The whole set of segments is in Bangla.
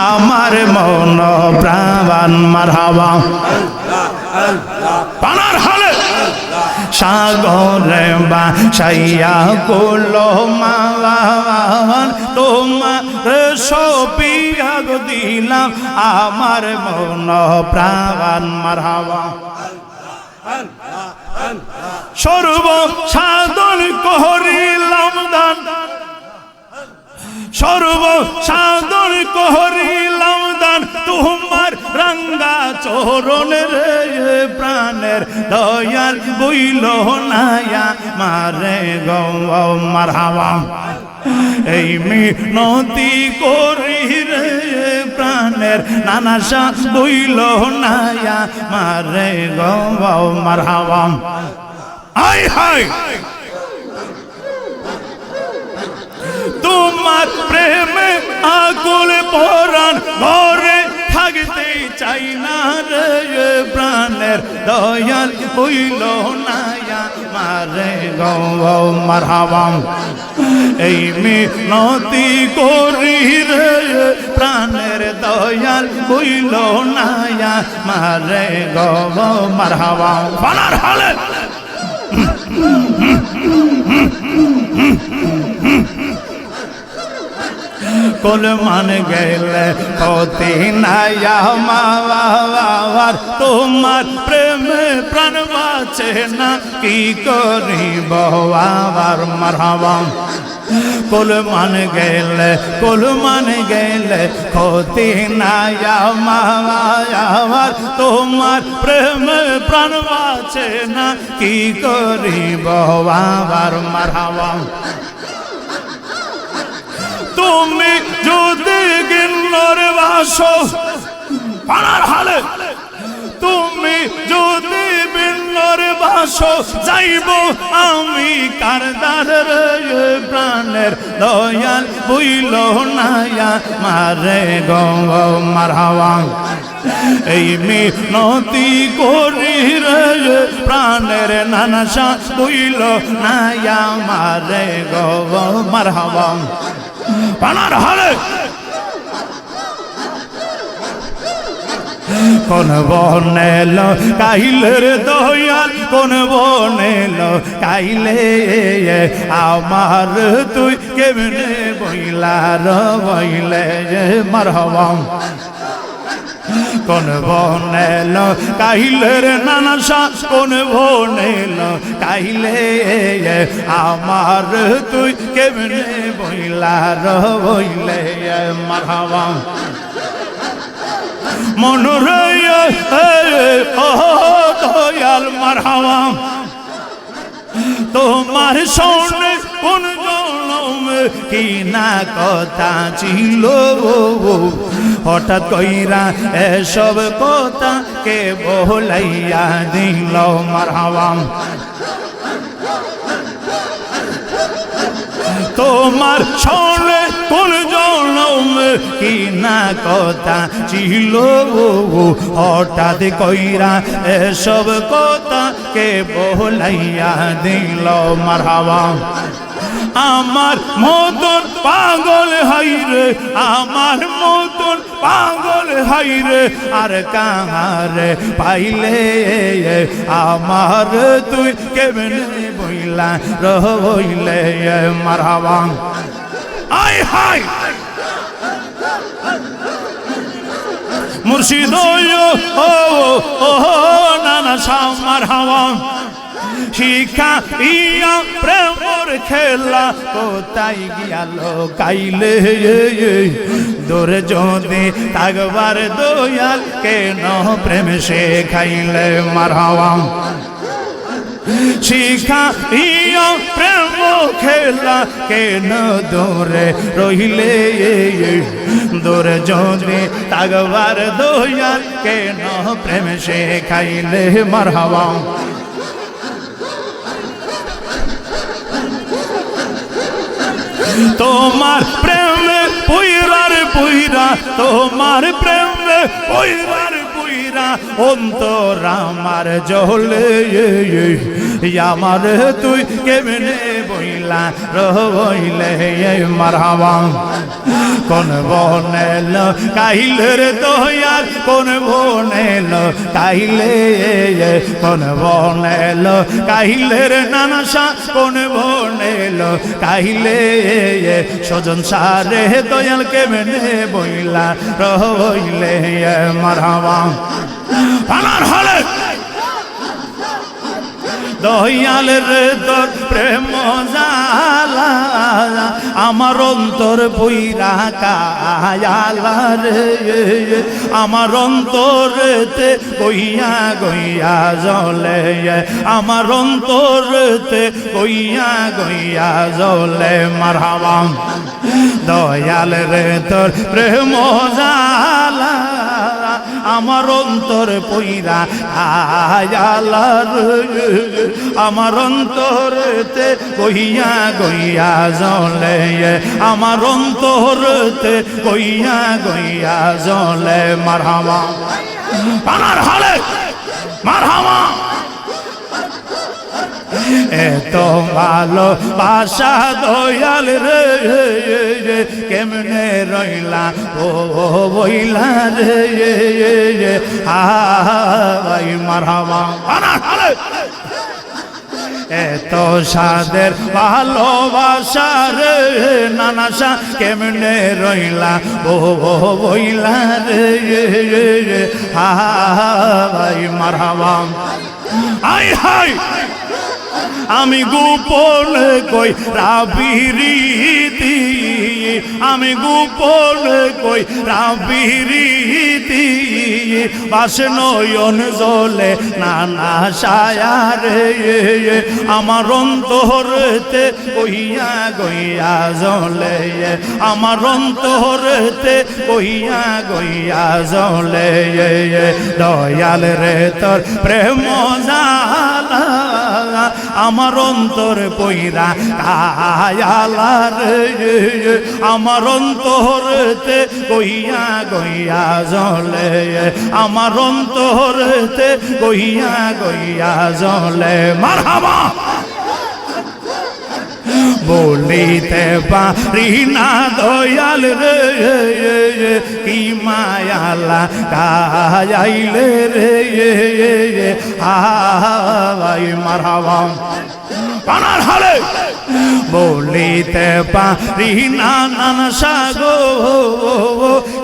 আমার মন প্রাণ মারহাবা। পানার হালে। সাগরে বা সাইয়া কোলো মালান তোমার সপিয়াগ দিলাম। আমার মন প্রাণ মারহাবা। সর্ব সাধন কহরিলাম দান। সর্ব সাধন কহরিলাম দান তোমার রঙ্গা চরণের প্রাণের দয়াল বইল নায়া, মারে গৌ মারহাবা। এই মিনতি করি রে প্রাণের নানাসা বইল নায়া, মারে গৌ মারহাবা। আই হাই তোমার প্রেমে আকুল পরাণ ঘরে থাকতে চাই না রে প্রাণের দয়াল হইল নায়া মারে গৌ মারহাবাম এই মিনতি করি রে প্রাণের দয়াল হইল নায়া মারে গৌ মারহাবাম পানার হালে। কোল মান গেলে হতে নায়া মাওয়ার তোমার প্রেমে, প্রাণ বাঁচে না, কি করি বাবার মারহাবাম কোল মান গেলে কোল মান গেলে হতে নায়া মাওয়ার তোমার প্রেমে, প্রাণ বাঁচে না, কি করি বাবার মারহাবাম তুমি যদি গিন্নর বাসো, পাড়ার হালে। তুমি যদি বিন্নর বাসো, যাইব আমি কারদার প্রাণের দয়াল বুইল নায়া, মারে গো মারহাওয়া এই মিনতি করি রে প্রাণের নানাসা বুইল নায়া, মারে গো মারহাওয়া পানার হালে। কোন বনেল কাইলের দয়াল, কোন বনেল কাইলে আমার তুই কেমনে বইলার বইলে মারহবাম। কোন বনেল কাইলের নানাসা কোন বনেল কাহিলে, আমার তুই কেমনে বইলে মারহাবাম মনোরয় ও দয়াল মারহাবাম তোমার সঙ্গে কোন কি না কথা ছিল? হঠাৎ কইরা এসব কথা কে বলাইয়া দিল মারহাবাম তোমার সঙ্গে কোন জনম কি না কথা ছিল? হঠাৎ কইরা এসব কথা কে বলাইয়া দিল, মারহাবা। আমার মতন পাগল হাইরে আমার মতন পাগল হাইরে আর কাহারে পাইলে আমার তুই কেমনে বইলা রহইলে মারহাবা আয় হাই মুর্শিদ ও ও নানা সামার হাওয়া শিখা ইয়া প্রেমর খেলা, কোথায় গিয়াল কাইলে দূরে যদি তাগবার দয়াল, কেন প্রেম সে খাইলে মারহাওয়া শিখা ইয়া প্রেম খেলা, কেন দূরে রহিলে দূরে যদি তাগবার দয়াল, কেন প্রেম সে খাইলে তোমার প্রেমে পুইরার পুইরা তোমার প্রেমে পুইরার পুইরা অন্তর আমার জলে আমার তুই কেমনে বইলা? রইলে মারহাবা। কোন বনেল কাইলের দয়াল, কোন বনেল কাইলে কোন বনেল কাইলের নানাসা, কোন বনেল কাইলে সজন সারে দয়াল কেমনে বইলা? রইলে মারহাবা। আমার হলে দয়াল রে তোর প্রেম জালা, আমার অন্তর বইরা কায়ালা রে। আমার অন্তরেতে গইয়া গইয়া জলে আমার অন্তরেতে গইয়া গইয়া জলে মারহাবা। দয়াল রে তোর প্রেম জালা আমার অন্তর পইরা আয়ালার আমার অন্তরতে কইয়া গইয়া জলে আমার অন্তরতে কইয়া গইয়া জলে মারহামা পানার হলে। মারহামা এত ভালো বাসা দয়াল রে কেমনে রইলা? ও বইলা রে হাই মারহামা এত সাদের ভালোবাসা রে নানাসা কেমনে রইলা? ও বইলা রে হাই মারহামা আই হাই আমি গোপন কই রাবিরীতি আমি গোপন কই রাবিরীতি বাস নয়ন জলে নানা সায়ারে আমার অন্তরতে কইয়া গইয়া জলে, আমার অন্তরতে কইয়া গইয়া জলে। দয়াল রে, তোর প্রেম জালা আমার অন্তর পইরা কায়ালার আমার অন্তরতে কইয়া গইয়া জলে আমার অন্তরতে কইয়া গইয়া জলে মারহাবা! বলিতে পারি না দয়াল রে, কি মায়ালা কায়াইলে রে হাই মারহাবা। পানার হলে। বলিতে পারি না নান সাগো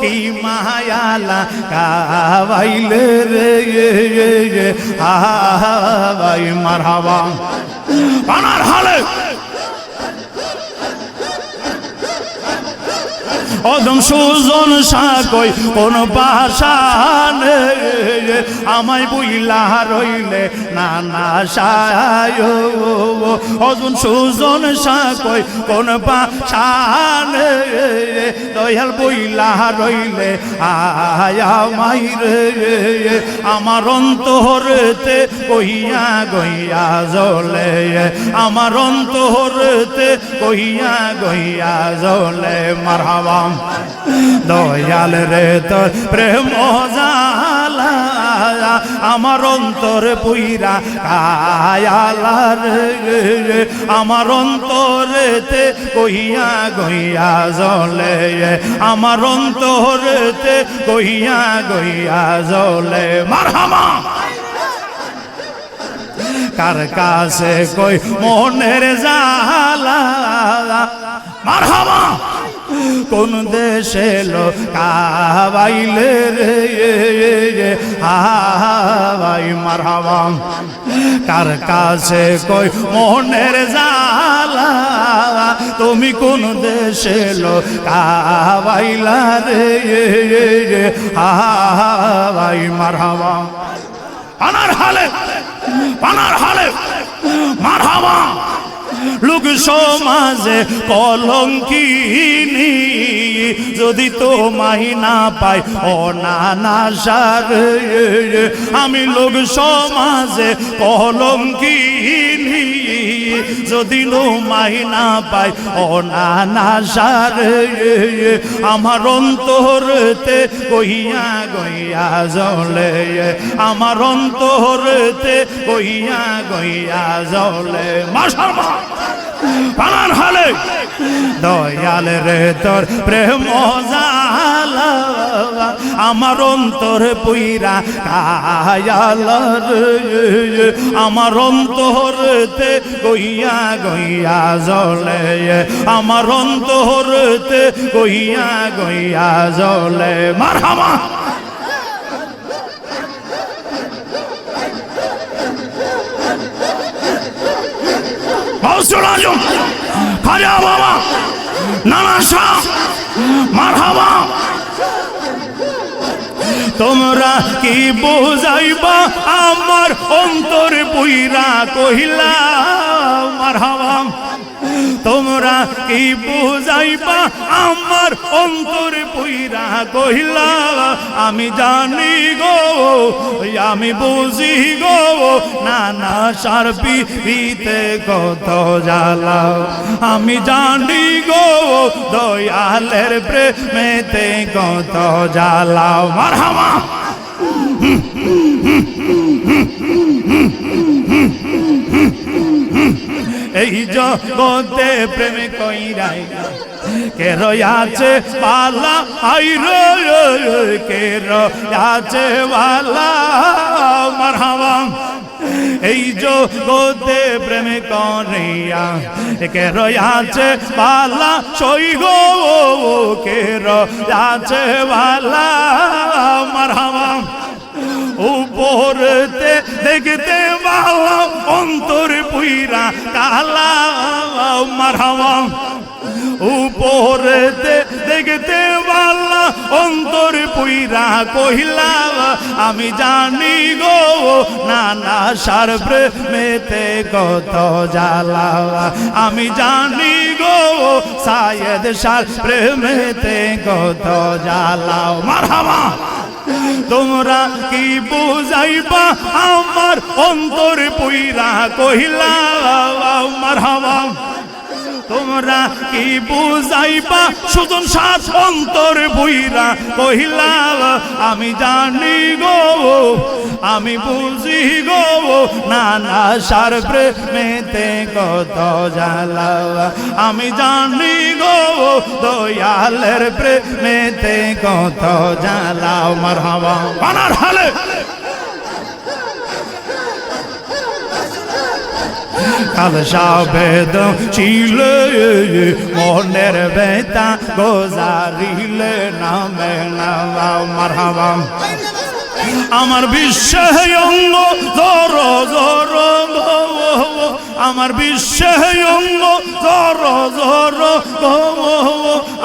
কি মায়ালা কাবাইলে রে হাই মারহাবা। পানার হলে। অদম সুজন সাকই কোন পাশান আমায় বুইলা রইলে নানা সায়। অদম সুজন সাকই কোন পাশান দয়াল বইলা রইলে আয়া মাইরে আমার অন্তরতে কইয়া গইয়া জলে আমার অন্তরতে কইয়া গইয়া জলে মারহাবা দয়াল রে তোর প্রেম জালা আমার অন্তর পুইরা কায়ালার আমার অন্তরেতে কইয়া গইয়া জলে আমার অন্তরেতে কহিয়া গইয়া জলে মারহামা। কার কাছে কই মনের জালা মারহামা। কোন দেশে লোক কাবাইলে রে হাই মারহাবা। কার কাছে কই মনের জালা তুমি কোন দেশে লোক কাবাইলা রে হাই মারহাবা। পানার হালে পানার হালে, মারহাবা। লোক সমাজে কলঙ্কিনি যদি তোমায় না পাই ও না সার আমি লোক সমাজে কলঙ্কিনী যদি নো মাহিনা পাই, ও না না, সারে আমার অন্তরতে গইয়া গইয়া জলে আমার অন্তরতে কহিয়া গইয়া জলে মাসার মা পানার হালে। দয়াল রে, তোর প্রেম জালা আমার অন্তর পুইরা কায়াল আমার অন্তরতে গইয়া গইয়া জলে আমার অন্তরতে গইয়া গইয়া জলে। মারহামা মারহাবা! তোমরা কি বুঝাইবা? আমার অন্তর পুইরা কহিলা মারহাবা তোমরা কি বুঝাইবা? আমার অন্তর পুইরা কহিলা, আমি জানি গো, আমি বুঝি গো না না সার পিতে কত জ্বালা। আমি জানি গো, দয়ালের প্রেমেতে কত জ্বালা। মারহামা এই জগতে প্রেমে কইরাই কে রয়াছে পালা আই কে রয়াছে পালা মারহাবা এই জগতে প্রেমে করিয়া কে রয়াছে পালা সই গো কে রয়াছে পালা মারহাবা উপরতে দেখতে ভালো অন্তর পুইরা কালা মারহাওয়া উপরতে দেখতে ভালো অন্তর পুইরা কহিলা, আমি জানি গো না না সার প্রেমেতে কত জ্বালা। আমি জানি গো, সায়দ সার প্রেমেতে কত জ্বালা। মারহাওয়া তোমরা কি বুঝাইবা? আমার অন্তর পুইরা কহিলা, মারহাবা তোমরা কি বুঝাইবা? সুজন সাত অন্তর বুইরা কহিলা, আমি জানি গো, আমি বুঝি গো না না সার প্রেমেতে কত জ্বালা। আমি জানি গো, দয়ালের প্রেমেতে কত জ্বালা। মারহাবা। বানার হালে কাল সাবেদ ছিল মনের বেতা গোজারিলে নামে নামা মারহাবা আমার বিশ্বাস অঙ্গ জর জর আমার বিশ্বাস অঙ্গ জর জর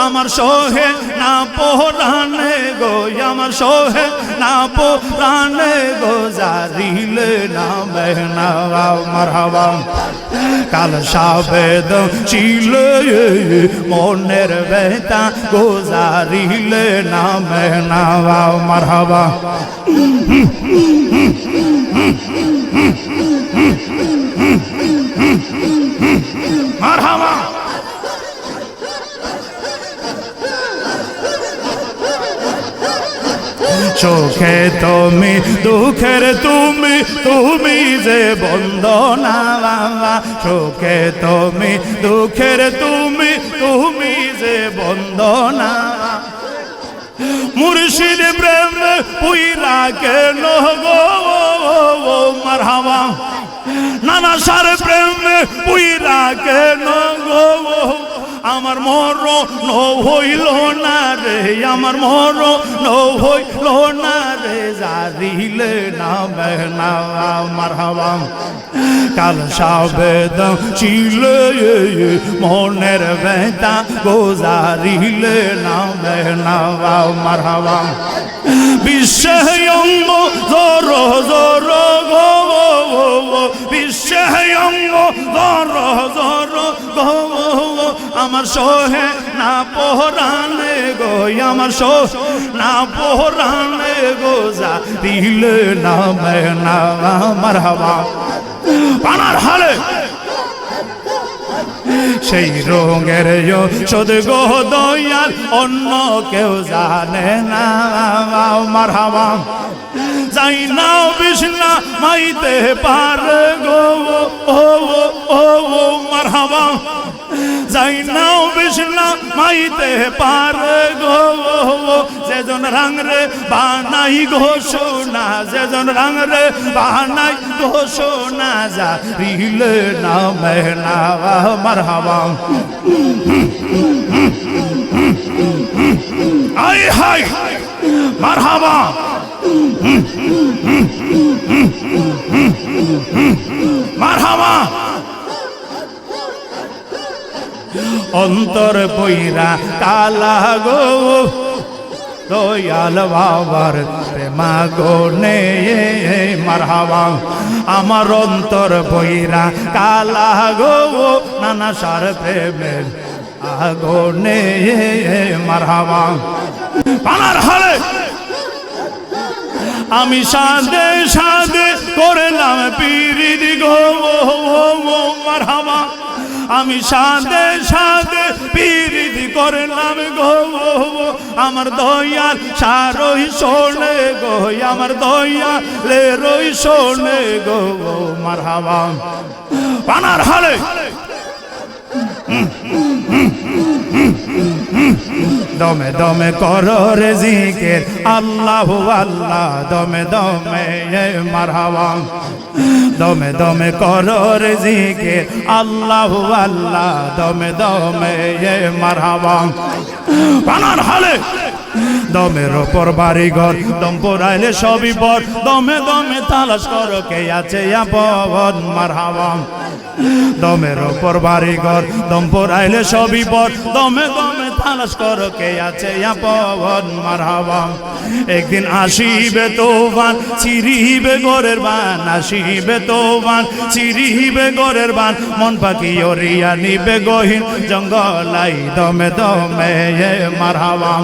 আমার সহে না পোরানে গো, আমার সোহে না পোরানে গো, জারিলে না মারহাবা। কাল সাবেদ ছিল, মনের বেতা গোজারিলে না মেহনা মারহাবা মারহাবা। চোখে তুমি, দুঃখের তুমি তুমি যে বন্দনা বাবা চোখে তুমি, দুঃখের তুমি তুমি যে বন্দনা। মুর্শিদ প্রেম পুইরা কেন গো? মারহাবা। নানা সার প্রেম পুইরা কেন গো? আমার মর হইল না রে, আমার মর হইল না রে। জারিলে না মেহনা মারহাবা কাল সাবেদ ছিল, মনের বেতা গোজারিলে না মেহনা মারহাবা বিশ্বয়ঙ্গ জোর জোর, গো বিশ্বয়ঙ্গ জোর জোর। আমার সোহে না পোহরানে গো আমার সো না পোহরানে গো যা দিল না মেনা মারহাবা পানার হালে। সেই রঙের ওষুধ গো দয়াল, অন্য কেউ জানে না মার হাওয়া। যাই না বিষ্ণা মাইতে পারে গো ও ও ও ও মার হাওয়া যাই না বিষ্ণা মাইতে পারে গো যেজন রাং রে বানাই ঘোষণা যেজন রাং রে বানাই ঘোষণা যা রিলে না মেহনা মার হাওয়া আই হাই মার হাওয়া মার হাওয়া অন্তর বইরা কালা গো। দয়াল বাবার প্রেমা গো নে মারহাবা আমার অন্তর বইরা কালা গো। নানা সার প্রেমের আগনে মারহাবা পানার হলে! আমি সাদে সাদে করলাম পিরিত গো মারহাবা। আমি সাদে সাদে পিরিত করলাম গো আমার দয়াল সারই শোনে গো, আমার দয়ালে রই শোনে গো মারহাবা। পানার হালে। দমে দমে কর রে জিকের আল্লাহ আল্লাহ, দমে দমে মারহাবা। দমে দমে কর রে জিকের আল্লাহ আল্লাহ, দমে দমে মারহাবা। বানার হালে। দমের ওপর বাড়ি ঘর দম পড়াইলে সবই পর দমে দমে তালাশ করো, কে আছে আপন? মারহাবা। দমের ওপর বাড়ি ঘর দম পড়াইলে সবই পর দমে দমে তালাশ করো, কে আছে আপন? মারহাবা। একদিন আসিবে তোফান চিরিবে গোরের বান। আসিবে তোফান চিরিবে গোরের বান। মন পাখি ওরিয়া নিবে গহীন জঙ্গলাই, দমে দমে মারহাবা।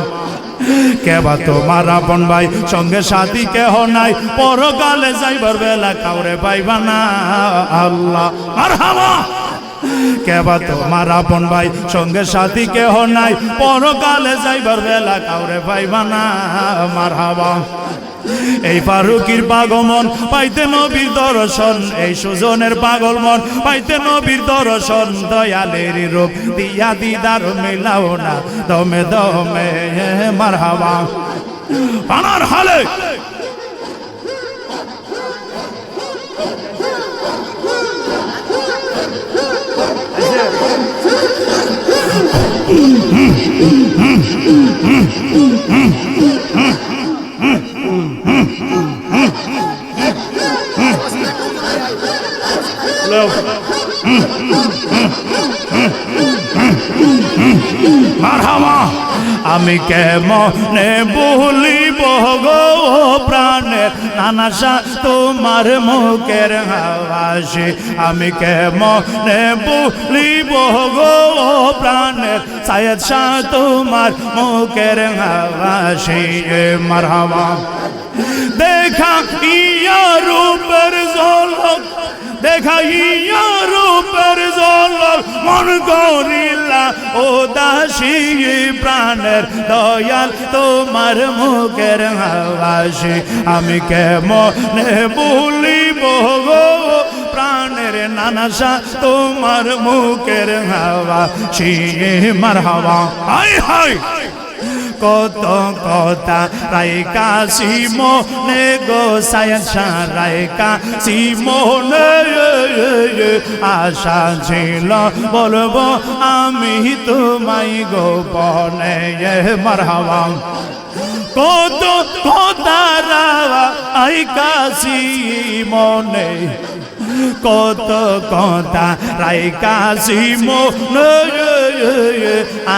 কেবা তোমার আপন ভাই? সঙ্গে সাথী কেহ নাই? পরকালে যাইবার বেলা কাউরে পাইবা না। আল্লাহ আর হাওয়া কেবা তোমার আপন ভাই? সঙ্গে সাথী কেহ নাই? পরকালে যাইবার বেলা কাউরে পাইবা না, মার হাওয়া এই ফারুকির পাগমন পাইতে নবীর দর্শন। এই সুজনের পাগল মন, পাইতে নবীর দর্শন। দয়ালের রূপ দিয়া দিদার মিলাও না, দমে দমে, মার হাওয়া পানার হালে আমি কেমনে ভুলিব গো প্রাণের নানাসা তোমার মুখের হাওয়াসি আমি কেমনে ভুলিব গো প্রাণের সায়দ শাহ তোমার মুখের হাওয়াসি মারহামা দেখা ইয়া রূপের ঝলক, দেখা ইয়া রূপের ঝলক, মন করিলা ও দাসী প্রাণের দয়াল তোমার মুখের হাওয়াসি আমি কেমনে বলিব গো? প্রাণের নানাসা, তোমার মুখের হাওয়া। সি মার হাওয়া। হাই হাই। কত কথা রায় কাশি মনে গো সায়সা রায় কাশি মনে আশা ছিল, বলব আমি তোমায় গোপনে মারহাবা কত কথা রা রাই কাশি মনে কত কথা রায় কাশি মনে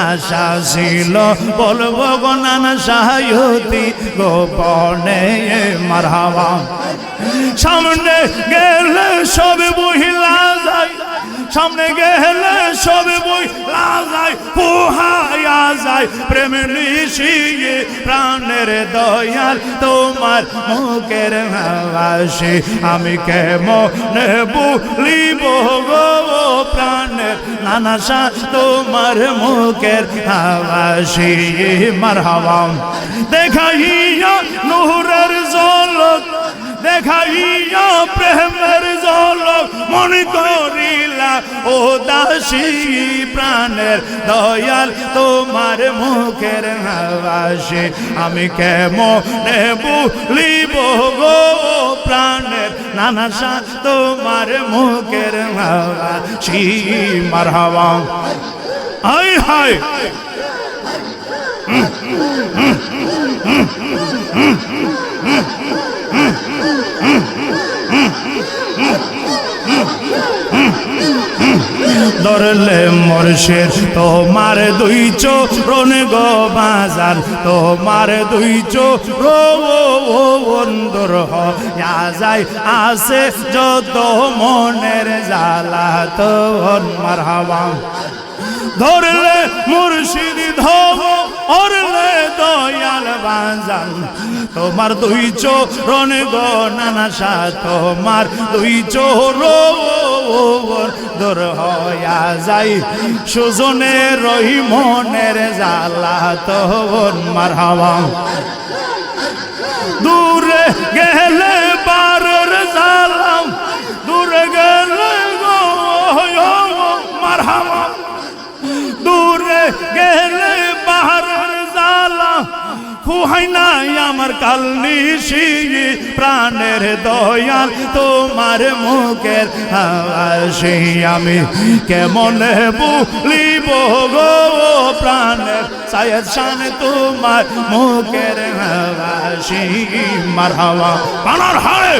আশা ছিল। বলব গনান সাহায্যতি গোপনে মারহাবা। সামনে গেলে সব যায় সামনে গেলে সবে বই লাজায় পোহায়া যায়। প্রেম নিশিয়ে প্রাণের দয়াল, তোমার মুখের ভাবাসে আমি কেমন বলিব গো? প্রাণের নানাসা তোমার মুখের হাবাসি মার হাওয়াম দেখাইয়া নূরের জলত দেখাইয়া প্রেমের জলক মনে করিলা ও দাসী প্রাণের দয়াল তোমার মুখের হাবাসে আমি কেমন বলিব গো প্রাণের নানাসা তোমার মুখের হাবাসি মার হাওয়া হায় হায় ধরলে মর্ষের তোমার দুই চোরণ গো বাজান তোমার দুই চোরন্দর হয়া যায় আসে যত মনের জ্বালা তোর মার হাওয়া ধরলে মুর্শিদ ধব অরলে দয়াল বাজান। তোমার দুই চোরণ গো নানাসা তোমার দুই চোর দূর হয়া যাই। সুজনে রহি মনের জালা তোর মার দূরে গেলে গেলে বাহারের জ্বালা ফুহাই নাই আমার কাল নিশি প্রাণের দয়াল তোমার মুখের হাসি আমি কেমন বলিব গো প্রাণের সায়দ শান তোমার মুখের হাসি মার হাওয়া পানার হায়।